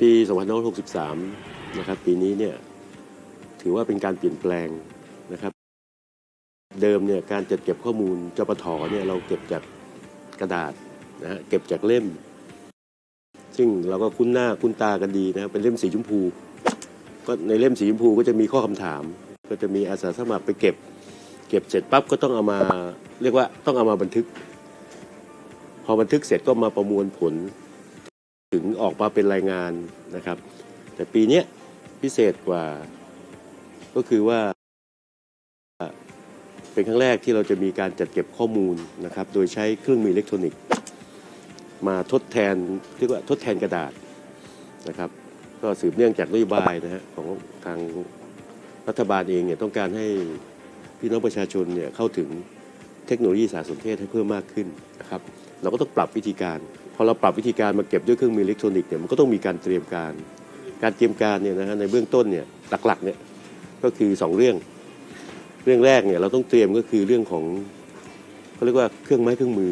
ปี2563 นะครับ ปีนี้เนี่ยถือว่าเป็นการเปลี่ยนแปลงนะครับ เดิมเนี่ยการจัดเก็บข้อมูลจปทเนี่ยเราเก็บจากกระดาษนะฮะเก็บจากเล่ม ซึ่งเราก็คุ้นหน้าคุ้นตากันดีนะเป็นเล่มสีชมพู ก็ในเล่มสีชมพูก็จะมีข้อคำถาม ก็จะมีอาสาสมัครไปเก็บ เก็บเสร็จปั๊บก็ต้องเอามาเรียกว่าต้องเอามาบันทึก พอบันทึกเสร็จก็มาประมวลผล ถึงออกมาเป็นรายงานนะครับ แต่ปีนี้พิเศษกว่าก็คือว่า เป็นครั้งแรกที่เราจะมีการจัดเก็บข้อมูลนะครับ โดยใช้เครื่องมืออิเล็กทรอนิกส์ มาทดแทนเรียกว่าทดแทนกระดาษนะครับ ก็สืบเนื่องจากนโยบายนะฮะของทางรัฐบาลเองเนี่ยต้องการให้พี่น้องประชาชนเนี่ยเข้าถึงเทคโนโลยีสารสนเทศให้เพิ่มมากขึ้นนะครับ เราก็ต้องปรับวิธีการ พอเราปรับวิธีการมาเก็บด้วยเครื่องมืออิเล็กทรอนิกส์เนี่ยมันก็ต้องมีการเตรียมการ การเตรียมการเนี่ยนะฮะในเบื้องต้นเนี่ยหลักๆเนี่ยก็คือสองเรื่อง เรื่องแรกเนี่ยเราต้องเตรียมก็คือเรื่องของเขาเรียกว่าเครื่องไม้เครื่องมือ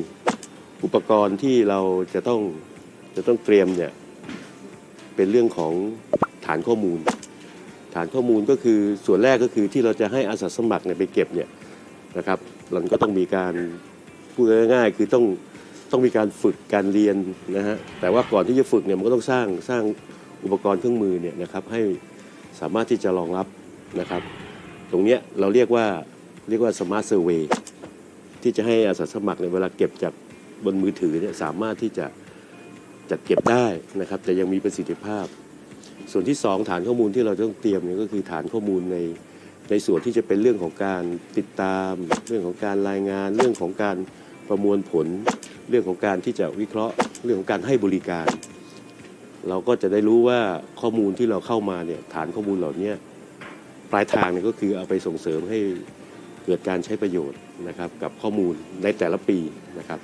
อุปกรณ์ที่เราจะต้องจะต้องเตรียมเนี่ยเป็นเรื่องของฐานข้อมูล ฐานข้อมูลก็คือส่วนแรกก็คือที่เราจะให้อาสาสมัครเนี่ยไปเก็บเนี่ยนะครับมันก็ต้องมีการพูดง่ายๆคือต้อง ต้องมีการฝึกการเรียนนะฮะแต่ว่าก่อนที่จะฝึกเนี่ยมันก็ต้องสร้างสร้างอุปกรณ์เครื่องมือเนี่ยนะครับให้สามารถที่จะรองรับนะครับ ตรงเนี้ยเราเรียกว่าเรียกว่าสมาร์ทเซอร์เวย์ที่จะให้อาสาสมัครเนี่ยเวลาเก็บจากบนมือถือเนี่ยสามารถที่จะจัดเก็บได้นะครับ แต่ยังมีประสิทธิภาพ ส่วนที่ 2 ฐานข้อมูลที่เราต้องเตรียมเนี่ยก็คือฐานข้อมูลในในส่วนที่จะเป็นเรื่องของการติดตาม เรื่องของการรายงาน เรื่องของการประมวลผล เรื่องของการที่จะวิเคราะห์เรื่องของการให้บริการ เราก็จะได้รู้ว่าข้อมูลที่เราเข้ามาเนี่ยฐานข้อมูลเหล่านี้ปลายทางเนี่ยก็คือเอาไปส่งเสริมให้เกิดการใช้ประโยชน์นะครับกับข้อมูลในแต่ละปีนะครับ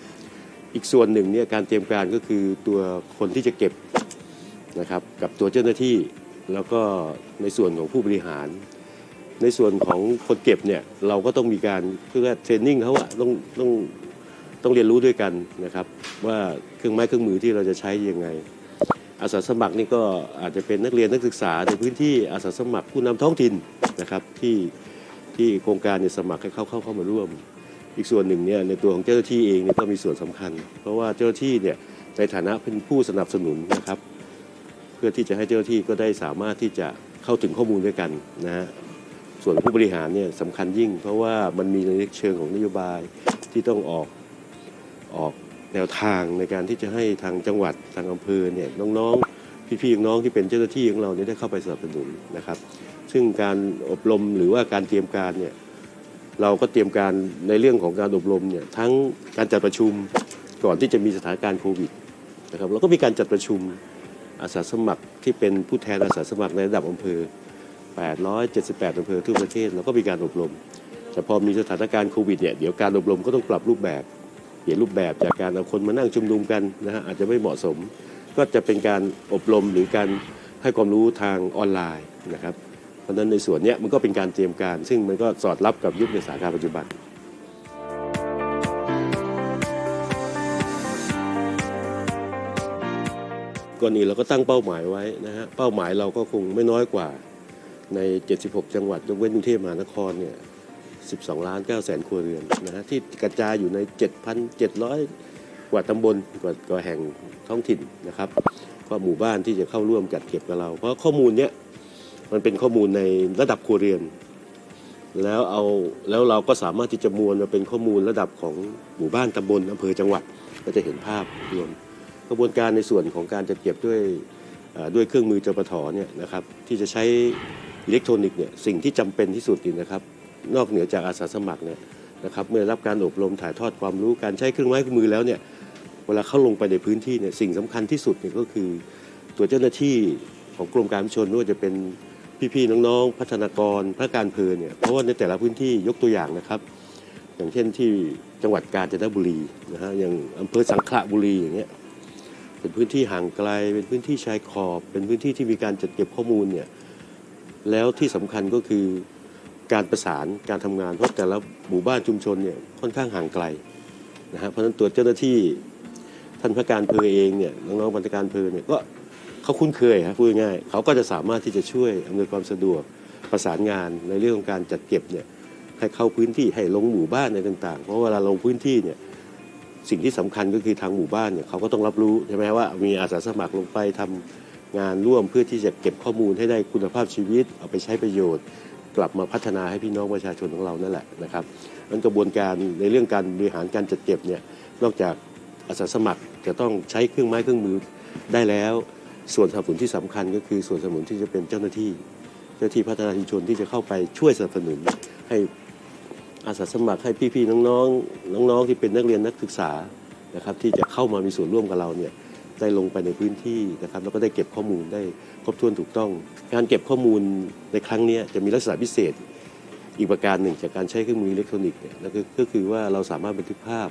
อีกส่วนหนึ่งเนี่ยการเตรียมการก็คือตัวคนที่จะเก็บนะครับกับตัวเจ้าหน้าที่แล้วก็ในส่วนของผู้บริหาร ในส่วนของคนเก็บเนี่ยเราก็ต้องมีการเพื่อเทรนนิ่งเขาอะต้องต้อง ต้องเรียนรู้ด้วยกันนะครับ ว่าเครื่องไม้เครื่องมือที่เราจะใช้ยังไง อาสาสมัครนี่ก็อาจจะเป็นนักเรียนนักศึกษาในพื้นที่อาสาสมัครผู้นำท้องถิ่นนะครับที่ที่โครงการเนี่ยสมัครให้เข้าเข้าเข้ามาร่วม อีกส่วนหนึ่งเนี่ยในตัวของเจ้าหน้าที่เองเนี่ยก็มีส่วนสำคัญ เพราะว่าเจ้าหน้าที่เนี่ยในฐานะเป็นผู้สนับสนุนนะครับ เพื่อที่จะให้เจ้าหน้าที่ก็ได้สามารถที่จะเข้าถึงข้อมูลด้วยกันนะฮะส่วนผู้บริหารเนี่ยสำคัญยิ่ง เพราะว่ามันมีในเชิงของนโยบายที่ต้องออก ออกแนวทางในการที่จะให้ทางจังหวัดทางอำเภอเนี่ยน้องๆ พี่ๆน้องที่เป็นเจ้าหน้าที่ของเราเนี่ยได้เข้าไปสนับสนุนนะครับ ซึ่งการอบรมหรือว่าการเตรียมการเนี่ยเราก็เตรียมการในเรื่องของการอบรมเนี่ยทั้งการจัดประชุมก่อนที่จะมีสถานการณ์โควิดนะครับแล้วก็มีการจัดประชุมอาสาสมัครที่เป็นผู้แทนอาสาสมัครในระดับอำเภอ 878อำเภอทั่วประเทศแล้วก็มีการอบรม แต่พอมีสถานการณ์โควิดเนี่ยเดี๋ยวการอบรมก็ต้องปรับรูปแบบ เปลี่ยนรูปแบบจากการเอาคนมานั่งชุมนุมกันนะฮะอาจจะไม่เหมาะสม ก็จะเป็นการอบรมหรือการให้ความรู้ทางออนไลน์นะครับ เพราะฉะนั้นในส่วนเนี้ยมันก็เป็นการเตรียมการ ซึ่งมันก็สอดรับกับยุคในสถานการณ์ปัจจุบันก่อนอื่นเราก็ตั้งเป้าหมายไว้นะฮะเป้าหมายเราก็คงไม่น้อยกว่าใน 76 จังหวัดยกเว้นกรุงเทพมหานครเนี่ย 12 ล้าน9แสนครัวเรือนนะฮะที่กระจายอยู่ใน 7,700 กว่าตำบลกว่ากว่าแห่งท้องถิ่นนะครับก็หมู่บ้านที่จะเข้าร่วมจัดเก็บกับเรา เพราะข้อมูลเนี้ยมันเป็นข้อมูลในระดับครัวเรือน แล้วเอาแล้วเราก็สามารถที่จะมวลมาเป็นข้อมูลระดับของหมู่บ้านตำบลอำเภอจังหวัดก็จะเห็นภาพรวมกระบวนการในส่วนของการจัดเก็บด้วยด้วยเครื่องมือจปทเนี่ยนะครับที่จะใช้อิเล็กทรอนิกส์เนี่ยสิ่งที่จำเป็นที่สุดนะครับ นอกเหนือจากอาสาสมัครเนี่ยนะครับเมื่อรับการอบรมถ่ายทอดความรู้การใช้เครื่องไม้เครื่องมือแล้วเนี่ยเวลาเข้าลงไปในพื้นที่เนี่ยสิ่งสำคัญที่สุดเนี่ยก็คือ ตัวเจ้าหน้าที่ของกรมการชนไม่ว่าจะเป็นพี่ๆน้องๆ พัฒนากรพระการเพลินเนี่ยเพราะว่าในแต่ละพื้นที่ยกตัวอย่างนะครับ อย่างเช่นที่จังหวัดกาญจนบุรีนะฮะอย่างอำเภอสังขละบุรีอย่างเงี้ยเป็นพื้นที่ห่างไกล เป็นพื้นที่ชายขอบ เป็นพื้นที่ที่มีการจัดเก็บข้อมูลเนี่ยแล้วที่สำคัญก็คือ การประสานการทำงาน เพราะแต่ละหมู่บ้านชุมชนเนี่ยค่อนข้างห่างไกลนะฮะเพราะฉะนั้นตัวเจ้าหน้าที่ท่านพระการเพลเองเนี่ยน้องๆบรรณาการเพลเนี่ยก็เขาคุ้นเคยครับพูดง่ายเขาก็จะสามารถที่จะช่วยอำนวยความสะดวกประสานงานในเรื่องของการจัดเก็บเนี่ยให้เข้าพื้นที่ให้ลงหมู่บ้านอะไรต่างๆ เพราะเวลาลงพื้นที่เนี่ยสิ่งที่สำคัญก็คือทางหมู่บ้านเนี่ยเขาก็ต้องรับรู้ใช่ไหมว่ามีอาสาสมัครลงไปทำงานร่วมเพื่อที่จะเก็บข้อมูลให้ได้คุณภาพชีวิต เอาไปใช้ประโยชน์ กลับมาพัฒนาให้พี่น้องประชาชนของเรานั่นแหละนะครับนั้นกระบวนการในเรื่องการบริหารการจัดเก็บเนี่ยนอกจากอาสาสมัครจะต้องใช้เครื่องไม้เครื่องมือได้แล้ว ส่วนสนับสนุนที่สำคัญก็คือส่วนสนับสนุนที่จะเป็นเจ้าหน้าที่ เจ้าหน้าที่พัฒนาชุมชนที่จะเข้าไปช่วยสนับสนุนให้อาสาสมัครให้พี่ๆน้องๆน้องๆที่เป็นนักเรียนนักศึกษานะครับที่จะเข้ามามีส่วนร่วมกับเราเนี่ย ได้ลงไปในพื้นที่นะครับแล้วก็ได้เก็บข้อมูลได้ครบถ้วนถูกต้อง การเก็บข้อมูลในครั้งนี้จะมีลักษณะพิเศษอีกประการหนึ่งจากการใช้เครื่องมืออิเล็กทรอนิกส์เนี่ยก็ก็คือว่าเราสามารถบันทึกภาพ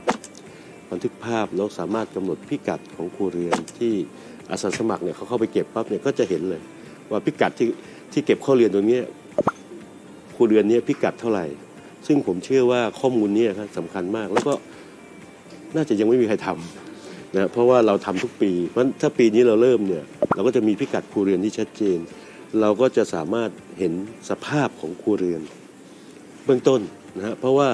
บันทึกภาพแล้วสามารถกำหนดพิกัดของครัวเรือนที่อาสาสมัครเนี่ยเขาเข้าไปเก็บปั๊บเนี่ยก็จะเห็นเลย ว่าพิกัดที่ที่เก็บข้อเรือนตรงนี้ครัวเรือนนี้พิกัดเท่าไหร่ ซึ่งผมเชื่อว่าข้อมูลนี้ครับสำคัญมาก แล้วก็น่าจะยังไม่มีใครทำ นะเพราะว่าเราทำทุกปีเพราะถ้าปีนี้เราเริ่มเนี่ยเราก็จะมีพิกัดครัวเรือนที่ชัดเจน เราก็จะสามารถเห็นสภาพของครัวเรือน เบื้องต้นนะฮะเพราะว่า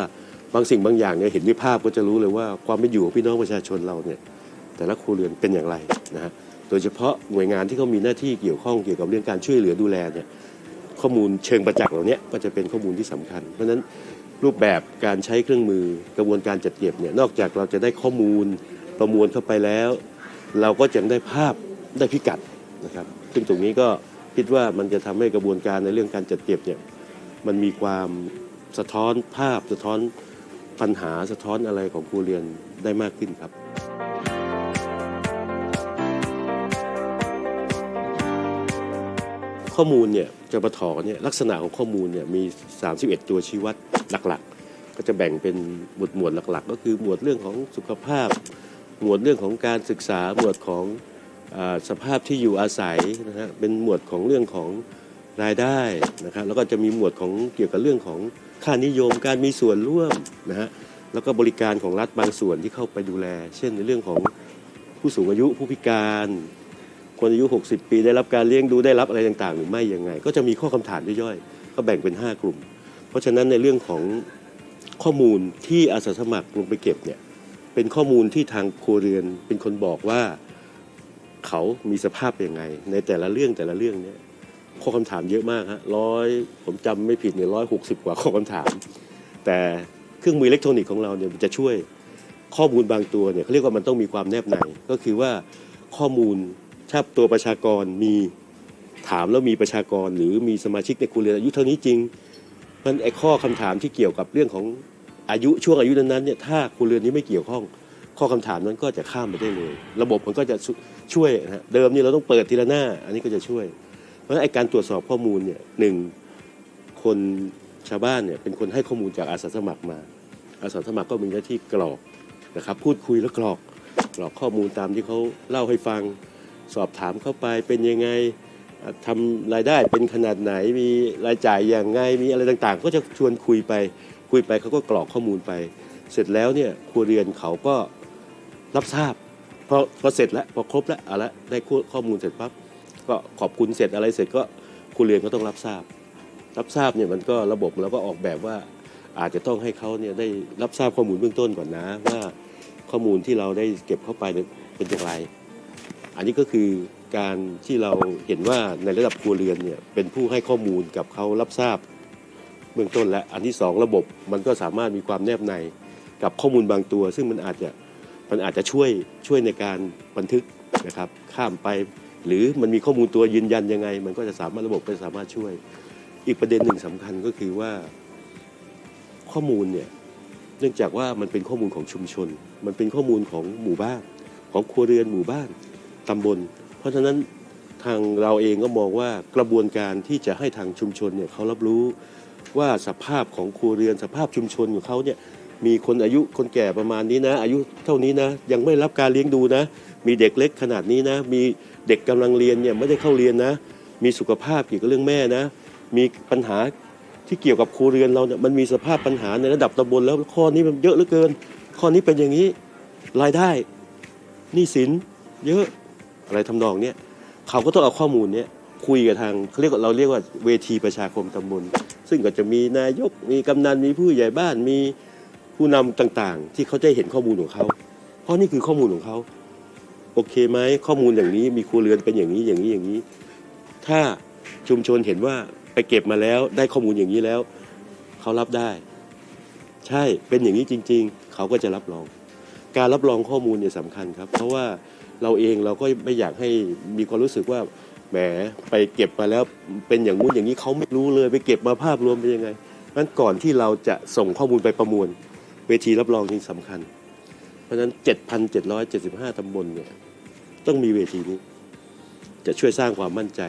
บางสิ่งบางอย่างเนี่ยเห็นด้วยภาพก็จะรู้เลยว่าความเป็นอยู่ของพี่น้องประชาชนเราเนี่ยแต่ละครัวเรือนเป็นอย่างไรนะฮะโดยเฉพาะหน่วยงานที่เขามีหน้าที่เกี่ยวข้องเกี่ยวกับเรื่องการช่วยเหลือดูแลเนี่ยข้อมูลเชิงประจักษ์เหล่านี้ก็จะเป็นข้อมูลที่สำคัญ เพราะฉะนั้นรูปแบบการใช้เครื่องมือกระบวนการจัดเก็บเนี่ยนอกจากเราจะได้ข้อมูล ประมวลเข้าไปแล้ว เราก็จะได้ภาพได้พิกัดนะครับ ซึ่งตรงนี้ก็คิดว่ามันจะทำให้กระบวนการในเรื่องการจัดเก็บเนี่ยมันมีความสะท้อนภาพสะท้อนปัญหาสะท้อนอะไรของครูเรียนได้มากขึ้นครับข้อมูลเนี่ยจปทเนี่ยลักษณะของข้อมูลเนี่ยมี 31 ตัวชี้วัดหลักๆ ก็จะแบ่งเป็นหมวดหมวดหลัก ๆ ก็คือหมวดเรื่องของสุขภาพ หมวดเรื่องของการศึกษาหมวดของอสภาพที่อยู่อาศัยนะฮะเป็นหมวดของเรื่องของรายได้นะครับแล้วก็จะมีหมวดของเกี่ยวกับเรื่องของค่านิยมการมีส่วนร่วมนะฮะแล้วก็บริการของรัฐบางส่วนที่เข้าไปดูแล เช่นในเรื่องของผู้สูงอายุผู้พิการ คนอายุ 60 ปีได้รับการเลี้ยงดูได้รับอะไรต่างๆ หรือไม่ยังไง ก็จะมีข้อคำถามย่อยๆ ก็แบ่งเป็น 5 กลุ่ม เพราะฉะนั้นในเรื่องของข้อมูลที่อาสาสมัครลงไปเก็บเนี่ย เป็นข้อมูลที่ทางครัวเรือนเป็นคนบอกว่าเขามีสภาพยังไง ในแต่ละเรื่องแต่ละเรื่องเนี่ยข้อคำถามเยอะมากฮะร้อยผมจำไม่ผิดเนี่ยร้อยหกสิบกว่าข้อคำถาม แต่เครื่องมืออิเล็กทรอนิกส์ของเราเนี่ยมันจะช่วยข้อมูลบางตัวเนี่ยเขาเรียกว่ามันต้องมีความแนบในก็คือว่าข้อมูลถ้าตัวประชากรมีถามแล้วมีประชากรหรือมีสมาชิกในครัวเรือนอายุเท่านี้จริงมันไอ้ข้อคำถามที่เกี่ยวกับเรื่องของ อายุช่วงอายุนั้นๆเนี่ยถ้าครัวเรือนนี้ไม่เกี่ยวข้อง ข้อคำถามนั้นก็จะข้ามไปได้เลย ระบบมันก็จะช่วยนะฮะเดิมนี่เราต้องเปิดทีละหน้า อันนี้ก็จะช่วย เพราะฉะนั้นไอ้การตรวจสอบข้อมูลเนี่ยหนึ่งคนชาวบ้านเนี่ยเป็นคนให้ข้อมูลจากอาสาสมัครมา อาสาสมัครก็มีหน้าที่กรอกนะครับพูดคุยแล้วกรอกกรอกข้อมูลตามที่เขาเล่าให้ฟังสอบถามเข้าไปเป็นยังไงทำรายได้เป็นขนาดไหนมีรายจ่ายอย่างไงมีอะไรต่างๆ ก็จะชวนคุยไป คุยไปเขาก็กรอกข้อมูลไป เสร็จแล้วเนี่ยครัวเรือนเขาก็รับทราบพอพอเสร็จแล้วพอครบแล้วเอาละได้ข้อมูลเสร็จปั๊บก็ขอบคุณเสร็จอะไรเสร็จก็ครัวเรือนก็ต้องรับทราบ รับทราบเนี่ยมันก็ระบบเราก็ออกแบบว่าอาจจะต้องให้เขาเนี่ยได้รับทราบข้อมูลเบื้องต้นก่อนนะ ว่าข้อมูลที่เราได้เก็บเข้าไปเนี่ยเป็นอย่างไร อันนี้ก็คือการที่เราเห็นว่าในระดับครัวเรือนเนี่ยเป็นผู้ให้ข้อมูลกับเขารับทราบ เบื้องต้นและอันที่สองระบบมันก็สามารถมีความแนบในกับข้อมูลบางตัว ซึ่งมันอาจจะมันอาจจะช่วยช่วยในการบันทึกนะครับข้ามไปหรือมันมีข้อมูลตัวยืนยันยังไง มันก็จะสามารถระบบก็สามารถช่วย อีกประเด็นหนึ่งสำคัญก็คือว่าข้อมูลเนี่ยเนื่องจากว่ามันเป็นข้อมูลของชุมชน มันเป็นข้อมูลของหมู่บ้าน ของครัวเรือนหมู่บ้านตำบล เพราะฉะนั้นทางเราเองก็มองว่ากระบวนการที่จะให้ทางชุมชนเนี่ยเขารับรู้ ว่าสภาพของครัวเรือนสภาพชุมชนของเขาเนี่ยมีคนอายุคนแก่ประมาณนี้นะ อายุเท่านี้นะ ยังไม่รับการเลี้ยงดูนะ มีเด็กเล็กขนาดนี้นะ มีเด็กกำลังเรียนเนี่ยไม่ได้เข้าเรียนนะ มีสุขภาพเกี่ยวกับเรื่องแม่นะ มีปัญหาที่เกี่ยวกับครัวเรือนเราเนี่ยมันมีสภาพปัญหาในระดับตำบลแล้วข้อนี้มันเยอะเหลือเกิน ข้อนี้เป็นอย่างนี้รายได้หนี้สินเยอะอะไรทำนองเนี้ยเขาก็ต้องเอาข้อมูลเนี้ยคุยกับทางเขาเรียกว่าเราเรียกว่าเวทีประชาคมตำบล ซึ่งก็จะมีนายกมีกำนันมีผู้ใหญ่บ้านมีผู้นำต่างๆ ที่เขาจะเห็นข้อมูลของเขา เพราะนี่คือข้อมูลของเขาโอเคไหมข้อมูลอย่างนี้มีครัวเรือนเป็นอย่างนี้อย่างนี้อย่างนี้ ถ้าชุมชนเห็นว่าไปเก็บมาแล้วได้ข้อมูลอย่างนี้แล้ว เขารับได้ ใช่เป็นอย่างนี้จริง ๆ เขาก็จะรับรอง การรับรองข้อมูลเนี่ยสำคัญครับ เพราะว่าเราเองเราก็ไม่อยากให้มีความรู้สึกว่า แหมไปเก็บมาแล้วเป็นอย่างงู้นอย่างนี้เขาไม่รู้เลยไปเก็บมาภาพรวมเป็นยังไงนั้นก่อนที่เราจะส่งข้อมูลไปประมวล เวทีรับรองจึงสำคัญ เพราะฉะนั้น 7,775 ตำบลเนี่ยต้องมีเวทีนี้ จะช่วยสร้างความมั่นใจ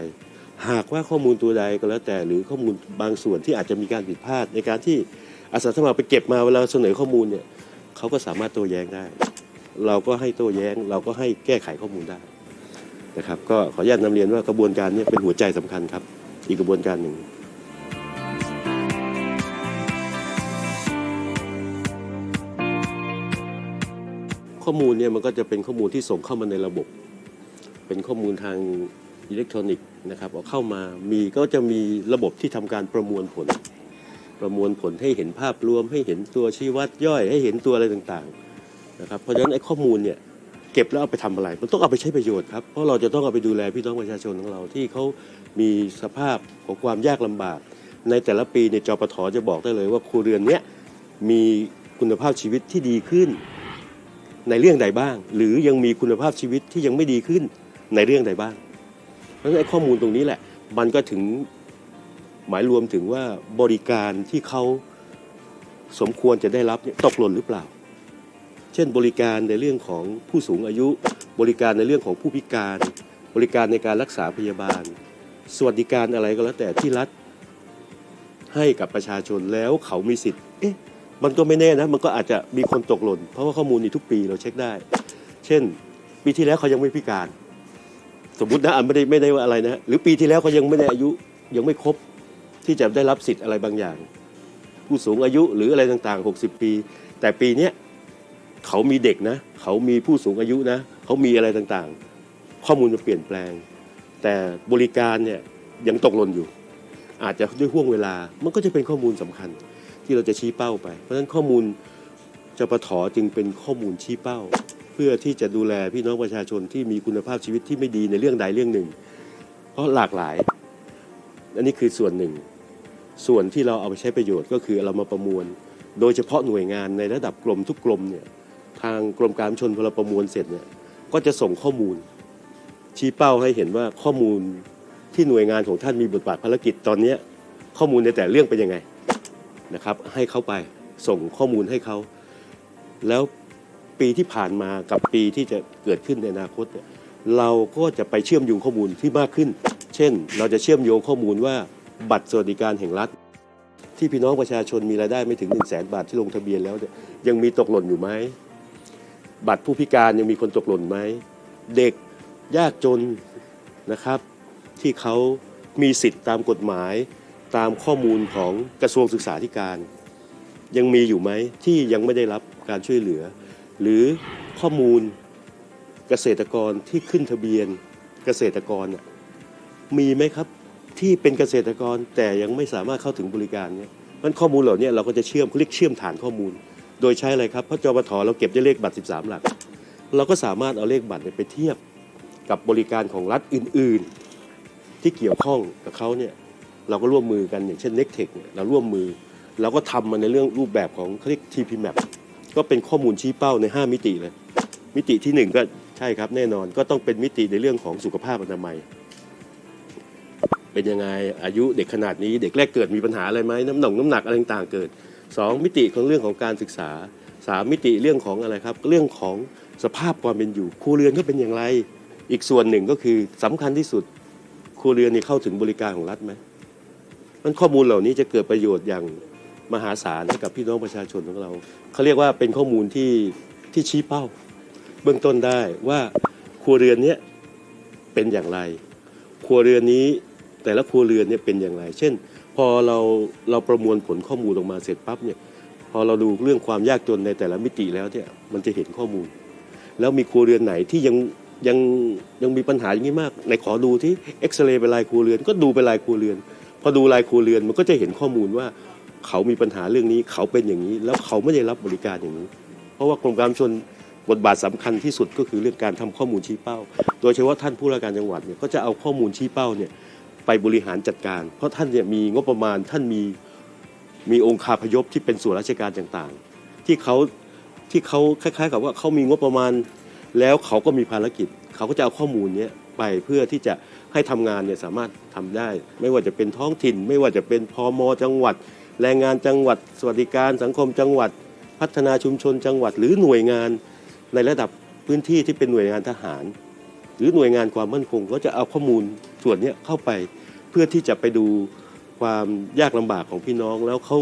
หากว่าข้อมูลตัวใดก็แล้วแต่หรือข้อมูลบางส่วนที่อาจจะมีการผิดพลาด ในการที่อาสาสมัครไปเก็บมาเวลาเสนอข้อมูลเนี่ยเขาก็สามารถโต้แย้งได้ เราก็ให้โต้แย้ง เราก็ให้แก้ไขข้อมูลได้ นะครับก็ขออนุญาตนำเรียนว่ากระบวนการนี้เป็นหัวใจสำคัญครับ อีกกระบวนการหนึ่ง ข้อมูลเนี่ยมันก็จะเป็นข้อมูลที่ส่งเข้ามาในระบบ เป็นข้อมูลทางอิเล็กทรอนิกส์นะครับเอาเข้ามามีก็จะมีระบบที่ทำการประมวลผล ประมวลผลให้เห็นภาพรวมให้เห็นตัวชี้วัดย่อยให้เห็นตัวอะไรต่างๆนะครับเพราะฉะนั้นไอ้ข้อมูลเนี่ย เก็บแล้วเอาไปทำอะไร มันต้องเอาไปใช้ประโยชน์ครับ เพราะเราจะต้องเอาไปดูแลพี่น้องประชาชนของเราที่เขามีสภาพของความยากลำบาก ในแต่ละปีในจปทจะบอกได้เลยว่าครัวเรือนเนี้ยมีคุณภาพชีวิตที่ดีขึ้น ในเรื่องใดบ้าง หรือยังมีคุณภาพชีวิตที่ยังไม่ดีขึ้นในเรื่องใดบ้าง เพราะฉะนั้นข้อมูลตรงนี้แหละ มันก็ถึงหมายรวมถึงว่าบริการที่เขาสมควรจะได้รับนี่ตกหล่นหรือเปล่า เช่นบริการในเรื่องของผู้สูงอายุ บริการในเรื่องของผู้พิการ บริการในการรักษาพยาบาล สวัสดิการอะไรก็แล้วแต่ที่รัฐให้กับประชาชนแล้วเขามีสิทธิ์ เอ๊ะ มันก็ไม่แน่นะ มันก็อาจจะมีคนตกหล่น เพราะว่าข้อมูลนี้ทุกปีเราเช็คได้ เช่น ปีที่แล้วเขายังไม่พิการ สมมตินะอันไม่ได้ไม่ได้ว่าอะไรนะ หรือปีที่แล้วเขายังไม่ได้อายุยังไม่ครบที่จะได้รับสิทธิ์อะไรบางอย่าง ผู้สูงอายุหรืออะไรต่างๆ 60 ปี แต่ปีเนี้ย เขามีเด็กนะ เขามีผู้สูงอายุนะ เขามีอะไรต่างๆ ข้อมูลจะเปลี่ยนแปลง แต่บริการเนี่ยยังตกหล่นอยู่ อาจจะด้วยห่วงเวลา มันก็จะเป็นข้อมูลสำคัญที่เราจะชี้เป้าไป เพราะฉะนั้นข้อมูลจะปทจึงเป็นข้อมูลชี้เป้า เพื่อที่จะดูแลพี่น้องประชาชนที่มีคุณภาพชีวิตที่ไม่ดีในเรื่องใดเรื่องหนึ่ง เพราะหลากหลาย อันนี้คือส่วนหนึ่ง ส่วนที่เราเอาไปใช้ประโยชน์ก็คือเรามาประมวล โดยเฉพาะหน่วยงานในระดับกรมทุกกรมเนี่ย ทางกรมการชนพอเราประมวลเสร็จเนี่ยก็จะส่งข้อมูล ชี้เป้าให้เห็นว่าข้อมูลที่หน่วยงานของท่านมีบทบาทภารกิจตอนนี้ข้อมูลในแต่เรื่องเป็นยังไงนะครับ ให้เขาไปส่งข้อมูลให้เขา แล้วปีที่ผ่านมากับปีที่จะเกิดขึ้นในอนาคตเนี่ยเราก็จะไปเชื่อมโยงข้อมูลที่มากขึ้น เช่น เราจะเชื่อมโยงข้อมูลว่าบัตรสวัสดิการแห่งรัฐ ที่พี่น้องประชาชนมีรายได้ไม่ถึง 1 0 0 0 0แบาทที่ลงทะเบียนแล้วยังมีตกหล่นอยู่ไหม บัตรผู้พิการยังมีคนตกหล่นไหม เด็กยากจนนะครับ ที่เขามีสิทธิ์ตามกฎหมาย ตามข้อมูลของกระทรวงศึกษาธิการ ยังมีอยู่ไหมที่ยังไม่ได้รับการช่วยเหลือ หรือข้อมูลเกษตรกรที่ขึ้นทะเบียนเกษตรกรมีไหมครับที่เป็นเกษตรกรแต่ยังไม่สามารถเข้าถึงบริการเนี่ยมันข้อมูลเหล่านี้เราก็จะเชื่อมเรียกเชื่อมฐานข้อมูล โดยใช้อะไรครับเพราะจปทเราเก็บได้เลขบัตร 13 หลัก เราก็สามารถเอาเลขบัตรเนี่ยไปเทียบกับบริการของรัฐอื่น ๆ ที่เกี่ยวข้องกับเขาเนี่ยเราก็ร่วมมือกันอย่างเช่น n e c t e c เนี่ยเราร่วมมือเราก็ทำมาในเรื่องรูปแบบของเขาเรียก TP Map ก็เป็นข้อมูลชี้เป้าใน 5 มิติเลย มิติที่ 1 ก็ใช่ครับแน่นอนก็ต้องเป็นมิติในเรื่องของสุขภาพอนามัย เป็นยังไงอายุเด็กขนาดนี้เด็กแรกเกิดมีปัญหาอะไรไหมน้ำหนักน้ำหนักอะไรต่างเกิด 2 มิติของเรื่องของการศึกษา 3 มิติเรื่องของอะไรครับ เรื่องของสภาพความเป็นอยู่ครัวเรือนก็เป็นอย่างไร อีกส่วนหนึ่งก็คือสำคัญที่สุดครัวเรือนนี่เข้าถึงบริการของรัฐไหมมันข้อมูลเหล่านี้จะเกิดประโยชน์อย่างมหาศาลให้กับพี่น้องประชาชนของเราเขาเรียกว่าเป็นข้อมูลที่ที่ชี้เป้า เบื้องต้นได้ว่าครัวเรือนเนี้ยเป็นอย่างไร ครัวเรือนนี้แต่ละครัวเรือนเนี่ยเป็นอย่างไร เช่น พอเราเราประมวลผลข้อมูลออกมาเสร็จปั๊บเนี่ยพอเราดูเรื่องความยากจนในแต่ละมิติแล้วเนี่ยมันจะเห็นข้อมูล แล้วมีครัวเรือนไหนที่ยังยังยังมีปัญหาอย่างนี้มากในขอดูที่เอ็กซเรย์เป็นรายครัวเรือนก็ดูเป็นรายครัวเรือน พอดูรายครัวเรือนมันก็จะเห็นข้อมูลว่า เขามีปัญหาเรื่องนี้เขาเป็นอย่างนี้ แล้วเขาไม่ได้รับบริการอย่างนี้ เพราะว่ากรมการชนบทบาทสำคัญที่สุดก็คือเรื่องการทำข้อมูลชี้เป้า โดยเฉพาะท่านผู้ราชการจังหวัดเนี่ยก็จะเอาข้อมูลชี้เป้าเนี่ย ไปบริหารจัดการ เพราะท่านเนี่ยมีงบประมาณท่านมีมีองค์คาพยพที่เป็นส่วนราชการต่างๆ ที่เขาที่เขาคล้ายๆ กับว่าเขามีงบประมาณ แล้วเขาก็มีภารกิจ เขาก็จะเอาข้อมูลเนี้ยไปเพื่อที่จะให้ทำงานเนี่ยสามารถทำได้ ไม่ว่าจะเป็นท้องถิ่น ไม่ว่าจะเป็นพมจังหวัด แรงงานจังหวัด สวัสดิการสังคมจังหวัด พัฒนาชุมชนจังหวัด หรือหน่วยงานในระดับพื้นที่ที่เป็นหน่วยงานทหาร หรือหน่วยงานความมั่นคงก็จะเอาข้อมูล ส่วนเนี้ยเข้าไปเพื่อที่จะไปดูความยากลำบากของพี่น้องแล้วเขา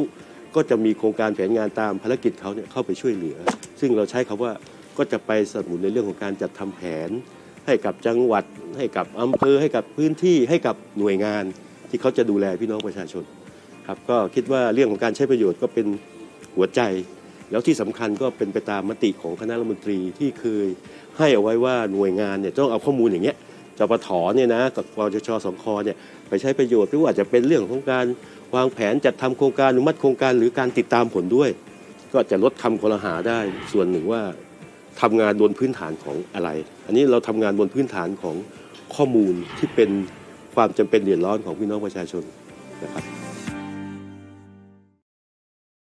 ก็จะมีโครงการแผนงานตามภารกิจเขาเนี่ยเข้าไปช่วยเหลือ ซึ่งเราใช้คำว่าก็จะไปสนับสนุนในเรื่องของการจัดทำแผน ให้กับจังหวัด ให้กับอำเภอให้กับพื้นที่ให้กับหน่วยงาน ที่เขาจะดูแลพี่น้องประชาชนครับก็คิดว่าเรื่องของการใช้ประโยชน์ก็เป็นหัวใจ แล้วที่สำคัญก็เป็นไปตามมติของคณะรัฐมนตรีที่เคยให้เอาไว้ว่าหน่วยงานเนี่ยต้องเอาข้อมูลอย่างเงี้ย จปทเนี่ยนะกับกจชสงคเนี่ยไปใช้ประโยชน์ไม่ว่าจะเป็นเรื่องของการวางแผนจัดทำโครงการอนุมัติโครงการหรือการติดตามผลด้วย ก็จะลดคำคอรหาได้ส่วนหนึ่งว่าทำงานบนพื้นฐานของอะไร อันนี้เราทำงานบนพื้นฐานของข้อมูลที่เป็นความจำเป็นเดือดร้อนของพี่น้องประชาชนนะครับ